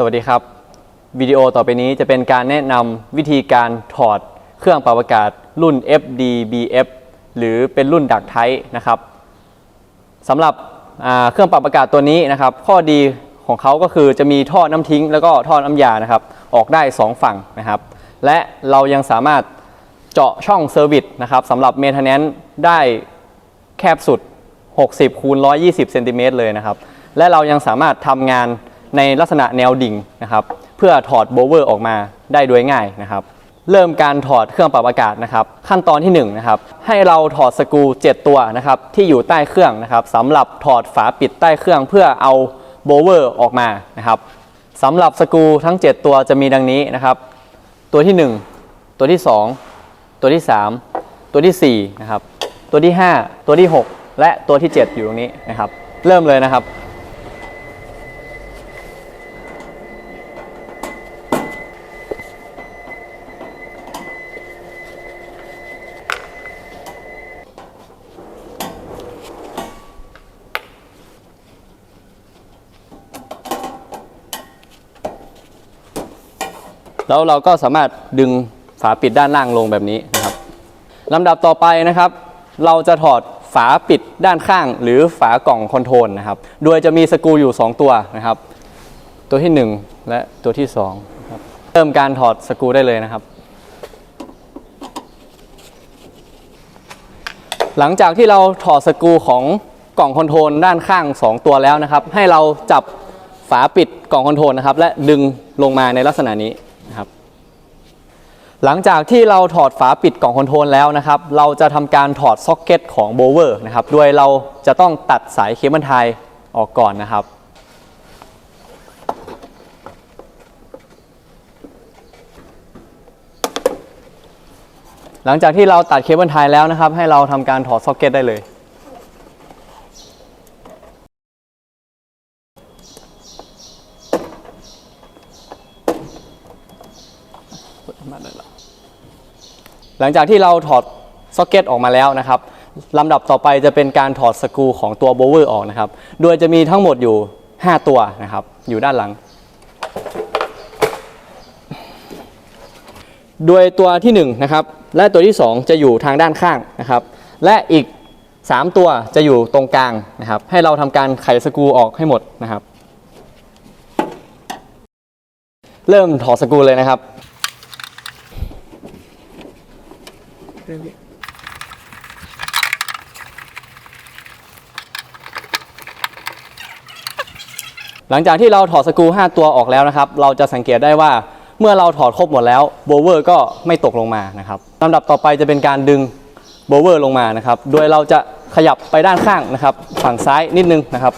สวัสดีครับ วิดีโอต่อไปนี้จะเป็นการแนะนำวิธีการถอดเครื่องปรับอากาศรุ่น FDBF หรือเป็นรุ่นดักไทนะครับสำหรับเครื่องปรับอากาศตัวนี้นะครับ ข้อดีของเขาก็คือจะมีท่อน้ำทิ้ง แล้วก็ท่อน้ำยานะครับ ออกได้ 2 ฝั่งนะครับ และเรายังสามารถเจาะช่องเซอร์วิสนะครับสำหรับเมนเทนแนนได้แคบสุด 60คูณ120เซนติเมตรเลยนะครับ และเรายังสามารถทำงาน ในลักษณะแนวดิ่งนะครับ เพื่อถอดโบเวอร์ออกมาได้โดยง่ายนะครับ เริ่มการถอดเครื่องปรับอากาศนะครับ ขั้นตอนที่1นะครับให้เราถอดสกู 7 ตัวนะครับที่อยู่ใต้เครื่องนะครับสำหรับถอดฝาปิดใต้เครื่องเพื่อเอาโบเวอร์ออกมานะครับสำหรับสกูทั้ง 7 ตัวจะมีดังนี้นะครับ ตัวที่ 1 ตัวที่ 2 ตัวที่ 3 ตัวที่4นะครับตัวที่ 5 ตัวที่ 6 และตัวที่ 7 อยู่ตรงนี้นะครับ เริ่มเลยนะครับ แล้วเราก็สามารถดึงฝาปิดด้านล่างลงแบบนี้นะครับลำดับต่อไปนะครับ เราจะถอดฝาปิดด้านข้าง หรือฝากล่องคอนโทรลนะครับ โดยจะมีสกรูอยู่ 2 ตัวนะครับ ตัวที่ 1 และตัวที่2ครับเริ่มการถอดสกรูได้เลยนะครับ หลังจากที่เราถอดสกรูของกล่องคอนโทรลด้านข้าง 2 ตัวแล้วนะครับ ให้เราจับฝาปิดกล่องคอนโทรลนะครับ และดึงลงมาในลักษณะนี้ นะครับ หลังจากที่เราถอดฝาปิดกล่องคอนโทรลแล้วนะครับ เราจะทำการถอดซ็อกเก็ตของโบเวอร์นะครับ โดยเราจะต้องตัดสายเคเบิลไทยออกก่อนนะครับหลังจากที่เราตัดเคเบิลไทยแล้วนะครับ ให้เราทำการถอดซ็อกเก็ตได้เลย หลังจากที่เราถอดซ็อกเก็ตออกมาแล้วนะครับลำดับต่อไปจะเป็นการถอดสกรูของตัวโบเวอร์ออกนะครับ โดยจะมีทั้งหมดอยู่ 5 ตัวนะครับ อยู่ด้านหลัง โดยตัวที่1นะครับ และตัวที่ 2 จะอยู่ทางด้านข้างนะครับ และอีก 3 ตัวจะอยู่ตรงกลางนะครับ ให้เราทำการไขสกรูออกให้หมดนะครับ เริ่มถอดสกรูเลยนะครับ หลังจากที่เราถอดสกรู5 ตัวออกแล้วนะครับ เราจะสังเกตได้ว่าเมื่อเราถอดครบหมดแล้วโบเวอร์ก็ไม่ตกลงมานะครับลำดับต่อไปจะเป็นการดึงโบเวอร์ลงมานะครับ โดยเราจะขยับไปด้านข้างนะครับ ฝั่งซ้ายนิดนึงนะครับ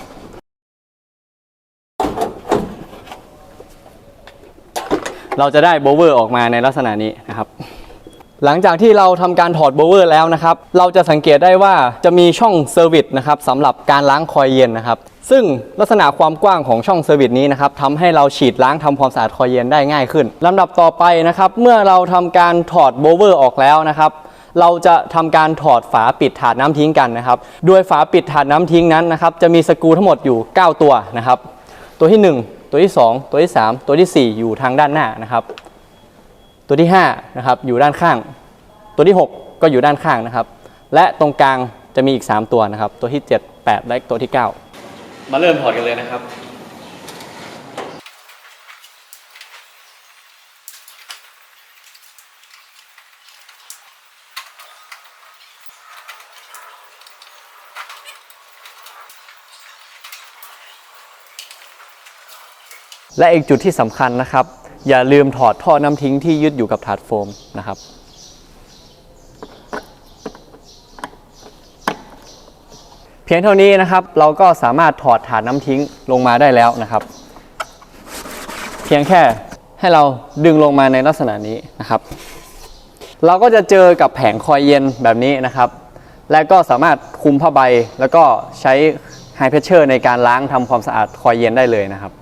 เราจะได้โบเวอร์ออกมาในลักษณะนี้นะครับ หลังจากที่เราทำการถอดโบเวอร์แล้วนะครับ เราจะสังเกตได้ว่าจะมีช่องเซอร์วิสนะครับสำหรับการล้างคอยเย็นนะครับ ซึ่งลักษณะความกว้างของช่องเซอร์วิสนี้นะครับทำให้เราฉีดล้างทำความสะอาดคอยเย็นได้ง่ายขึ้นลำดับต่อไปนะครับ เมื่อเราทำการถอดโบเวอร์ออกแล้วนะครับเราจะทำการถอดฝาปิดถาดน้ำทิ้งกันนะครับ โดยฝาปิดถาดน้ำทิ้งนั้นนะครับ จะมีสกูทั้งหมดอยู่ 9 ตัวนะครับ ตัวที่ 1 ตัวที่ 2 ตัวที่ 3 ตัวทีสี่4 อยู่ทางด้านหน้านะครับ ตัวที่5นะครับอยู่ด้านข้าง ตัวที่ 6 ก็อยู่ด้านข้างนะครับ และตรงกลางจะมีอีก 3 ตัวนะครับ ตัวที่ 7 8 และตัวที่ 9 มาเริ่มถอดกันเลยนะครับและอีกจุดที่สำคัญนะครับ อย่าลืมถอดท่อน้ำทิ้งที่ยึดอยู่กับถาดโฟมนะครับ เพียงเท่านี้นะครับ เราก็สามารถถอดถาดน้ำทิ้งลงมาได้แล้วนะครับ เพียงแค่ให้เราดึงลงมาในลักษณะนี้นะครับ เราก็จะเจอกับแผงคอยเย็นแบบนี้นะครับ และก็สามารถคุมผ้าใบแล้วก็ใช้ไฮเพรสเชอร์ในการล้างทำความสะอาดคอยเย็นได้เลยนะครับ